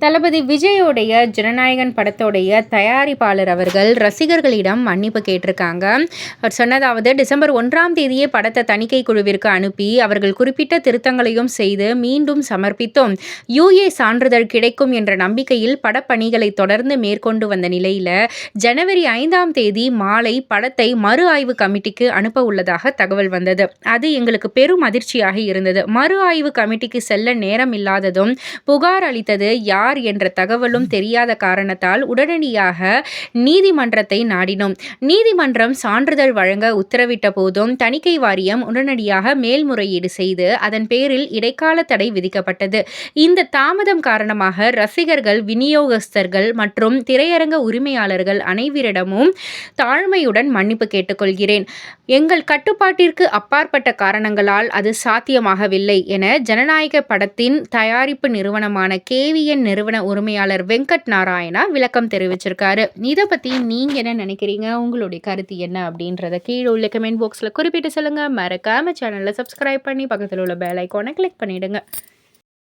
தளபதி விஜயோடைய ஜனநாயகன் படத்தோடைய தயாரிப்பாளர் அவர்கள் ரசிகர்களிடம் மன்னிப்பு கேட்டிருக்காங்க. அவர் சொன்னதாவது டிசம்பர் ஒன்றாம் தேதியே படத்தை தணிக்கை குழுவிற்கு அனுப்பி அவர்கள் குறிப்பிட்ட திருத்தங்களையும் செய்து மீண்டும் சமர்ப்பித்தோம். யூஏ சான்றிதழ் கிடைக்கும் என்ற நம்பிக்கையில் படப்பணிகளை தொடர்ந்து மேற்கொண்டு வந்த நிலையில் ஜனவரி ஐந்தாம் தேதி மாலை படத்தை மறு ஆய்வு கமிட்டிக்கு அனுப்ப உள்ளதாக தகவல் வந்தது. அது எங்களுக்கு பெரும் அதிர்ச்சியாக இருந்தது. மறு ஆய்வு கமிட்டிக்கு செல்ல நேரம் இல்லாததும் புகார் அளித்தது யார் யார் என்ற தகவலும் தெரியாத காரணத்தால் உடனடியாக நீதிமன்றத்தை நாடினோம். நீதிமன்றம் சான்றிதழ் வழங்க உத்தரவிட்ட போதும் தணிக்கை வாரியம் உடனடியாக மேல்முறையீடு செய்து அதன் பேரில் இடைக்கால தடை விதிக்கப்பட்டது. இந்த தாமதம் காரணமாக ரசிகர்கள் விநியோகஸ்தர்கள் மற்றும் திரையரங்க உரிமையாளர்கள் அனைவரிடமும் தாழ்மையுடன் மன்னிப்பு கேட்டுக்கொள்கிறேன். எங்கள் கட்டுப்பாட்டிற்கு அப்பாற்பட்ட காரணங்களால் அது சாத்தியமாகவில்லை என ஜனநாயக படத்தின் தயாரிப்பு நிறுவனமான கேவிஎன் நிறுவன உரிமையாளர் வெங்கட் நாராயணா விளக்கம் தெரிவிச்சிருக்காரு. இதை பற்றி நீங்கள் என்ன நினைக்கிறீங்க? உங்களுடைய கருத்து என்ன அப்படின்றத கீழே உள்ள கமெண்ட் பாக்ஸில் குறிப்பிட்டு சொல்லுங்கள் மறக்காமல் சேனலில் சப்ஸ்கிரைப் பண்ணி பக்கத்தில் உள்ள பெல் ஐக்கானை கிளிக் பண்ணிவிடுங்க